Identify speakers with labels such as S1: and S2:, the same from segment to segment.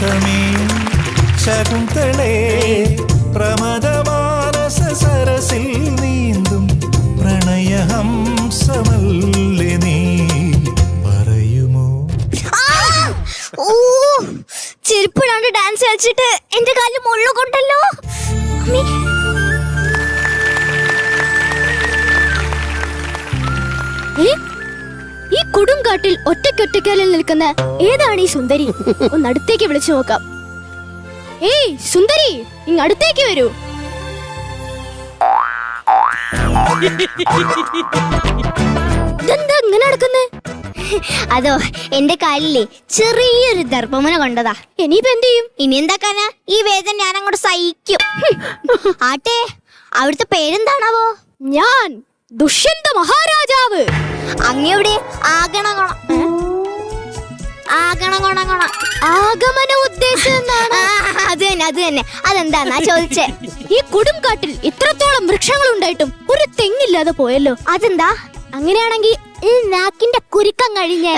S1: സുഖമേ ശകുന്തളേ പ്രമദമാനസ സരസിൽ നീന്തും പ്രണയഹംസമല്ലേ നീ? പറയുമോ?
S2: ഓ ചെരുപ്പിടാണ്ട് ഡാൻസ് കളിച്ചിട്ട്
S3: കൊടുങ്കാട്ടിൽ ഒറ്റയ്ക്കൊറ്റയ്ക്കാലിൽ നിൽക്കുന്ന ഏതാണ് ഈ സുന്ദരി? ഒന്ന് അടുത്തേക്ക് വിളിച്ചു നോക്കാം. ഏയ് സുന്ദരി ഇങ് അടുത്തേക്ക് വരൂ. ഇതെന്താ ഇങ്ങനെ നടക്കുന്നേ?
S2: അതോ എന്റെ കാലിലെ ചെറിയൊരു ദർഭമന കൊണ്ടതാ.
S3: ഇനിയിപ്പോ എന്ത് ചെയ്യും?
S2: ഇനി എന്താക്കാനാ ഈ വേദന ഞാൻ അങ്ങോട്ട് സഹിക്കും ആട്ടെ അവിടുത്തെ പേരെന്താണാവോ?
S3: ഞാൻ. ദുഷ്യന്ത മഹാരാജാവ്.
S2: അങ്ങയുടെ ആഗണഗണ. ആഗണഗണഗണ.
S3: ആഗമന ഉദ്ദേശം
S2: അത് തന്നെ അത് തന്നെ. അതെന്താന്നാ ചോദിച്ചേ?
S3: ഈ കൊടുംകാട്ടിൽ ഇത്രത്തോളം വൃക്ഷങ്ങൾ ഉണ്ടായിട്ടും ഒരു തെങ്ങില്ലാതെ പോയല്ലോ.
S2: അതെന്താ?
S3: അങ്ങനെയാണെങ്കിൽ ഈ നാക്കിന്റെ കുരുക്കം കഴിഞ്ഞ.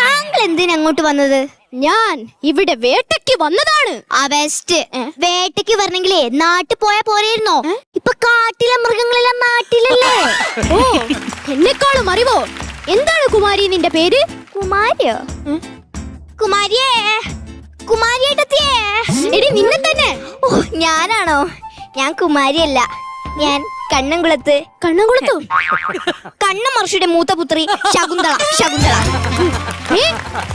S2: താങ്കൾ എന്തിനങ്ങോട്ട് വന്നത്?
S3: ഞാൻ ഇവിടെ വേട്ടയ്ക്ക് വന്നതാണ്.
S2: ആ ബെസ്റ്റ് വേട്ടയ്ക്ക് വരണെങ്കിലേ നാട്ടിൽ പോയാ പോരായിരുന്നോ ഇപ്പൊ കാട്ടിലെ മൃഗങ്ങളെല്ലാം നാട്ടിലല്ലേ?
S3: ഓ എന്നെക്കാളും അറിവോ? എന്താണ് കുമാരി നിന്റെ പേര്?
S2: കുമാരിയോ? കുമാരിയേ കുമാരിയേട്ടത്തിയേ.
S3: എടി നിന്നെ തന്നെ.
S2: ഓ ഞാനാണോ? ഞാൻ കുമാരിയല്ല. ഞാൻ കണ്ണംകുളത്ത്.
S3: കണ്ണംകുളത്തു?
S2: കണ്ണമർഷിയുടെ മൂത്ത പുത്രി ശകുന്തള ശകുന്തള.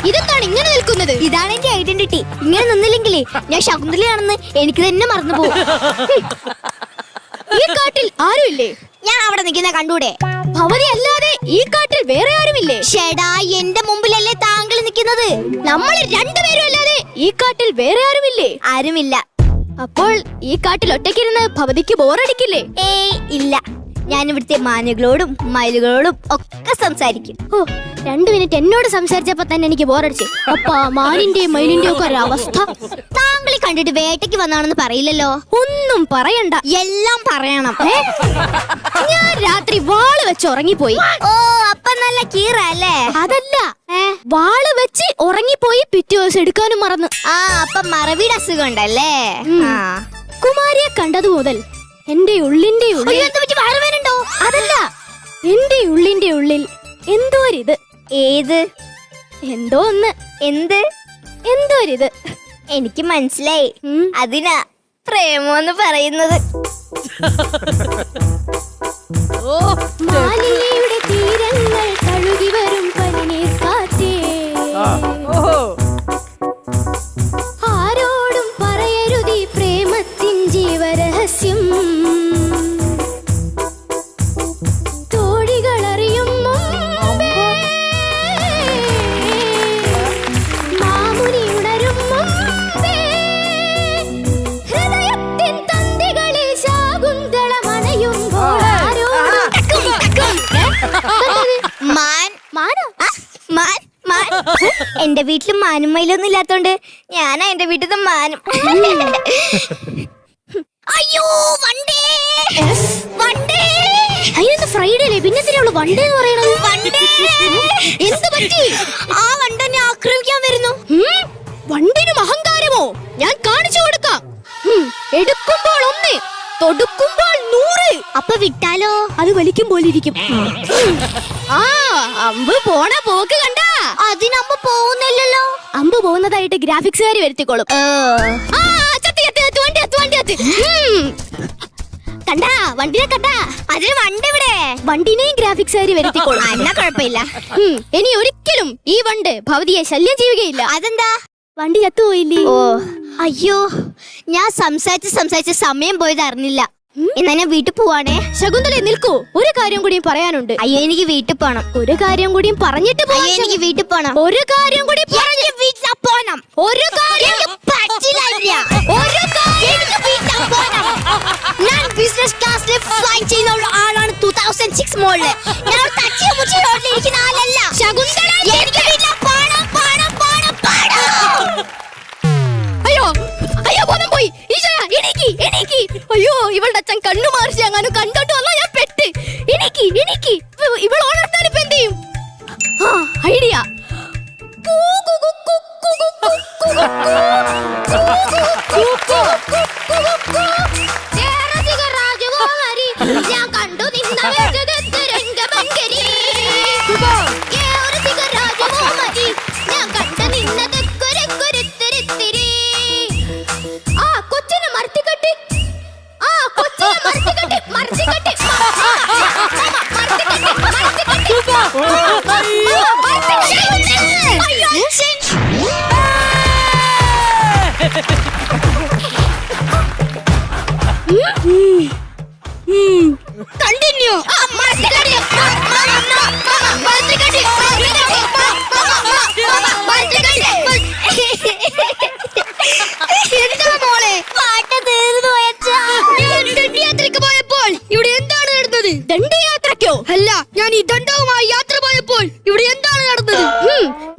S3: ഇതെന്താണ് ഇങ്ങനെ നിൽക്കുന്നത്?
S2: ഇതാണ് എന്റെ ഐഡന്റിറ്റി. ഇങ്ങനെ നിന്നില്ലെങ്കിലേ ഞാൻ ശകുന്തളയാണെന്ന് എനിക്ക് തന്നെ മറന്നു പോകും.
S3: ഈ കാട്ടിൽ ആരുമില്ലേ?
S2: ഞാൻ അവിടെ നിൽക്കുന്ന കണ്ടൂടെ.
S3: ഭവതി അല്ലാതെ ഈ കാട്ടിൽ വേറെ ആരുമില്ലേ?
S2: ഷെടാ എന്റെ മുമ്പിലല്ലേ താങ്കൾ നിൽക്കുന്നത്.
S3: നമ്മൾ രണ്ടുപേരും അല്ലാതെ ഈ കാട്ടിൽ വേറെ ആരുമില്ലേ?
S2: ആരുമില്ല.
S3: അപ്പോൾ ഈ കാട്ടിൽ ഒറ്റയ്ക്കിരുന്ന് ഭവതിക്ക് ബോറടിക്കില്ലേ?
S2: ഏയ് ഇല്ല. ഞാൻ ഇവിടുത്തെ മാനുകളോടും മയിലുകളോടും ഒക്കെ സംസാരിക്കും.
S3: ഓ രണ്ടു മിനിറ്റ് എന്നോട് സംസാരിച്ചപ്പോ തന്നെ എനിക്ക് ബോറടിച്ചു. അപ്പൊ മാനിന്റെയും മയിലിന്റെയും ഒക്കെ ഒരവസ്ഥ
S2: താങ്കളെ കണ്ടിട്ട് വേട്ടയ്ക്ക് വന്നാണെന്ന് പറയില്ലല്ലോ?
S3: ഒന്നും പറയണ്ട.
S2: എല്ലാം പറയണം.
S3: ഞാൻ രാത്രി വാൾ വെച്ച് ഉറങ്ങിപ്പോയി.
S2: ഓ അപ്പൊ നല്ല കീറ അല്ലേ
S3: അതല്ല വാൾ വെച്ച് ഉറങ്ങിപ്പോയി പിറ്റേ ദിവസം എടുക്കാനും മറന്നു.
S2: ആ അപ്പൊ മറവിയുടെ അസുഖം ഉണ്ടല്ലേ? ആ.
S3: കുമാരിയെ കണ്ടതു മുതൽ എന്റെ ഉള്ളിന്റെ ഉള്ളിൽ
S2: വയറുവേനുണ്ടോ
S3: അതല്ല എന്റെ ഉള്ളിന്റെ ഉള്ളിൽ എന്തോ ഒരിത്
S2: ഏത്?
S3: എന്തോ ഒന്ന്.
S2: എന്ത്?
S3: എന്തോ ഒരിത്
S2: എനിക്ക് മനസ്സിലായി. അതിനാ പ്രേമോന്ന് പറയുന്നത്.
S3: മാലിന്യയുടെ
S2: എന്റെ വീട്ടിൽ മാനും മയിലൊന്നും ഇല്ലാത്തോണ്ട് ഞാനാ എന്റെ വീട്ടിൽ നിന്ന് മാനും. അയ്യോ വണ്ടേ. വണ്ടേ.
S3: ഫ്രൈഡേ അല്ലേ? പിന്നെ വണ്ടേ എന്ന് പറയണത്?
S2: വണ്ടേ.
S3: എന്ത് പറ്റി?
S2: ആ വണ്ട എന്നെ ആക്രമിക്കാൻ വരുന്നു.
S3: വണ്ടിനും അഹങ്കാരമോ? ഞാൻ കാണിച്ചു കൊടുക്കാം. എടുക്കുമ്പോൾ ഒന്ന് തൊടുക്കുമ്പോൾ നൂറ്.
S2: അപ്പൊ വിട്ടാലോ?
S3: അത് വലിക്കും പോലെ ഇരിക്കും. ആ അമ്പ് പോണ പോക്ക് കണ്ട
S2: അതിനമ്മ പോകുന്നില്ലല്ലോ.
S3: അമ്പ് പോകുന്നതായിട്ട് ഗ്രാഫിക്സ് വരുത്തിക്കോളും. വണ്ടി ചത്തി കണ്ടാ വണ്ടിനെ കണ്ടാ.
S2: അതിന് വണ്ടി ഇവിടെ
S3: വണ്ടിനെയും ഗ്രാഫിക്സുകാർ വരുത്തിക്കോളും.
S2: എന്നാ കുഴപ്പമില്ല.
S3: ഇനി ഒരിക്കലും ഈ വണ്ട് ഭവതിയെ ശല്യം ചെയ്യുകയില്ല.
S2: അതെന്താ?
S3: വണ്ടി ചത്തുപോയില്ലേ?
S2: ഓ. അയ്യോ ഞാൻ സംസാരിച്ച് സംസാരിച്ച് സമയം പോയത് അറിഞ്ഞില്ല ഞാൻ വീട്ടിൽ പോവാണേ.
S3: ശകുന്തളെ നിൽക്കൂ. ഒരു കാര്യം കൂടിയും പറയാനുണ്ട്.
S2: അയ്യോ എനിക്ക് വീട്ടിൽ പോണം.
S3: ഒരു കാര്യം കൂടിയും പറഞ്ഞിട്ട്
S2: അയ്യോ എനിക്ക് വീട്ടിൽ പോണം.
S3: ഒരു കാര്യം കൂടി
S2: വീട്ടിൽ പോണം.
S3: ഒരു കാര്യം
S2: പറ്റില്ല
S3: ഒരു കാര്യം
S2: എനിക്ക് വീട്ടിൽ പോണം. ഞാൻ ബിസിനസ് ക്ലാസ്സിൽ ഫ്ലൈ ചെയ്യുന്ന ആളാണ് ടൂ തൗസൻഡ് സിക്സ് മോളിൽ ഞാൻ ഒരു
S3: എങ്ങാനും കണ്ടോണ്ട് വന്നാ ഞാൻ പെട്ട്. ഇനിക്ക് ഇനിക്ക് ഇവളോട്
S4: കണ്ടിന്യൂ എന്താ മോളെ പാട്ട് തീർന്നു യാത്രയ്ക്ക് പോയപ്പോൾ ഇവിടെ എന്താണ് നടന്നത്
S3: ദണ്ഡയാത്രയ്ക്കോ
S4: അല്ല ഞാൻ ഈ ദണ്ഡവുമായി യാത്ര പോയപ്പോൾ ഇവിടെ എന്താണ് നടന്നത്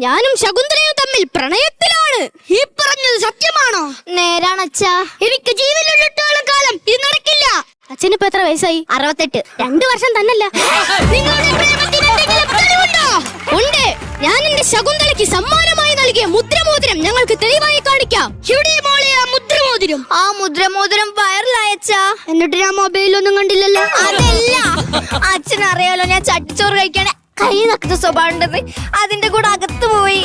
S3: ഞാനും ശകുന്തലയും തമ്മിൽ പ്രണയത്തിലാണ്
S4: ഈ പറഞ്ഞത് സത്യമാണോ
S3: നേരാണച്ചാ
S4: എനിക്ക് നടക്കില്ല
S3: അച്ഛനിപ്പോ എത്ര വയസ്സായി?
S4: അറുപത്തെട്ട്.
S3: രണ്ടു വർഷം തന്നല്ല. ഉണ്ട്. ഞാൻ എന്റെ ശകുന്തളയ്ക്ക് സമ്മാനമായി നൽകിയ മുദ്രമോതിരം ഞങ്ങൾക്ക് തെളിവായി കാണിക്കാം.
S4: ഇവിടെ മോളെ ആ മുദ്രമോതിരം?
S3: ആ മുദ്രമോതിരം വൈറലായച്ചാ
S4: എന്നിട്ട് ഞാൻ മൊബൈലൊന്നും കണ്ടില്ലല്ലോ.
S3: അതല്ല. അച്ഛൻ അറിയാലോ ഞാൻ ചട്ടിച്ചോറ് കഴിക്കണേ. കൈ നക്കുന്ന സ്വഭാവണ്ടെന്ന് അതിന്റെ കൂടെ അകത്ത് പോയി.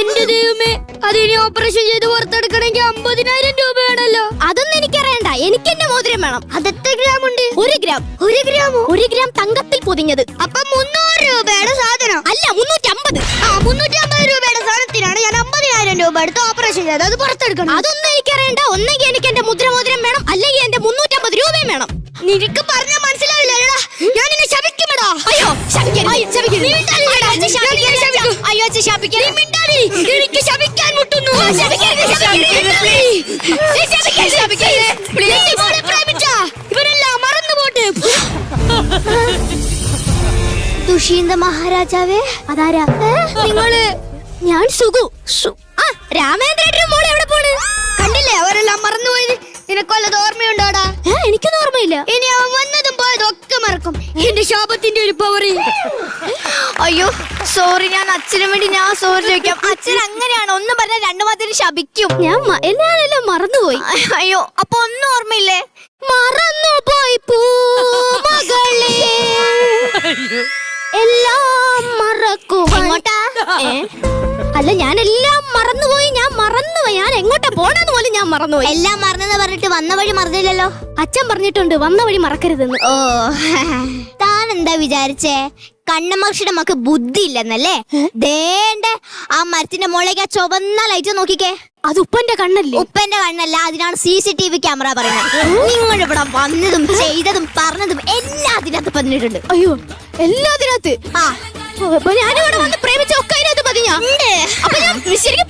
S4: എന്റെ ദൈവമേ അതിന് ഓപ്പറേഷൻ ചെയ്ത് പുറത്തെടുക്കണമെങ്കിൽ അമ്പതിനായിരം രൂപ വേണല്ലോ
S3: അതൊന്നും എനിക്കറിയണ്ട. എനിക്ക് എന്റെ മോതിരം വേണം.
S4: അതെത്ര ഗ്രാം ഉണ്ട്
S3: ഒരു ഗ്രാം.
S4: ഒരു ഗ്രാമോ?
S3: ഒരു ഗ്രാം തങ്കത്തിൽ പൊതിഞ്ഞത്.
S4: അപ്പൊ മുന്നൂറ് രൂപയുടെ സാധനം.
S3: അല്ല മുന്നൂറ്റി അമ്പത്
S4: ആ മുന്നൂറ്റി അമ്പത് രൂപയുടെ സാധനത്തിനാണ് ഞാൻ അമ്പതിനായിരം രൂപ എടുത്ത് ഓപ്പറേഷൻ ചെയ്തത്. അത് പുറത്തെടുക്കണം.
S3: അതൊന്നും എനിക്കറിയണ്ട. ഒന്നെങ്കിൽ എനിക്ക് എന്റെ മുദ്രമോതിരം വേണം. അല്ലെങ്കിൽ എന്റെ മുന്നൂറ്റമ്പത് രൂപയും വേണം.
S4: നിനക്ക് പറഞ്ഞ മനസ്സിലാവില്ലടാ
S3: നീ അയ്യോ
S4: എനിക്ക് ശപിക്കാൻ മുട്ടുന്നു. മറന്നുപോട്ട്
S3: ദുഷീന്ത മഹാരാജാവേ അതാരാ? നിങ്ങൾ? ഞാൻ സുഗു ആ രാമേന്ദ്രന്റെ മോളെ എവിടെ പോണ്?
S4: കണ്ടില്ലേ അവരെല്ലാം മറന്നുപോയത് നിനക്കൊല്ലത് ഓർമ്മയുണ്ടോടാ?
S3: എനിക്കൊന്നും ഓർമ്മയില്ല.
S4: ഇനി അവൻ വന്നതും പോയതും ഒക്കെ മറക്കും. എന്റെ ശാപത്തിന്റെ ഒരു പവർ
S3: അയ്യോ സോറി ഞാൻ അച്ഛനും വേണ്ടി ഞാൻ സോറി ചോദിക്കാം. അച്ഛൻ അങ്ങനെയാണ്. ഒന്നും പറഞ്ഞാൽ രണ്ടു മാത്രം ശപിക്കും. ഞാൻ ഞാനെല്ലാം മറന്നുപോയി. അയ്യോ അപ്പൊ ഒന്നും ഓർമ്മയില്ലേ? മറന്നുപോയി പൂമകളെ എല്ലാം മറക്കുവാൻ. അല്ല ഞാൻ എല്ലാം മറന്നുപോയി. മറന്നുപോയി ഞാൻ എങ്ങോട്ടാ പോണെന്ന് പോലും ഞാൻ മറന്നു
S4: എല്ലാം മറന്നെന്ന് പറഞ്ഞിട്ട് വന്ന വഴി മറന്നില്ലല്ലോ?
S3: അച്ഛൻ പറഞ്ഞിട്ടുണ്ട് വന്ന വഴി മറക്കരുതെന്ന്.
S4: ഓ താൻ എന്താ വിചാരിച്ചേ? കണ്ണമ്മക്ഷിയുടെ മക്ക് ബുദ്ധി ഇല്ലെന്നല്ലേ ദേണ്ട ആ മരത്തിന്റെ മുകളിലേക്ക് ആ ചുവന്ന ലൈറ്റ് നോക്കിക്കേ.
S3: അത് ഉപ്പന്റെ കണ്ണല്ലേ?
S4: ഉപ്പന്റെ കണ്ണല്ല അതിനാണ് C C T V camera പറയുന്നത്. നിങ്ങൾ ഇവിടെ വന്നതും ചെയ്തതും പറഞ്ഞതും എല്ലാം അതിനകത്ത് പറഞ്ഞിട്ടുണ്ട്
S3: അയ്യോ എല്ലാത്തിനകത്ത്
S4: ആ.
S3: ഞാനിവിടെ വന്ന് പ്രേമിച്ച ഒക്കെ അതിനകത്ത് പതിഞ്ഞ? ശരിക്കും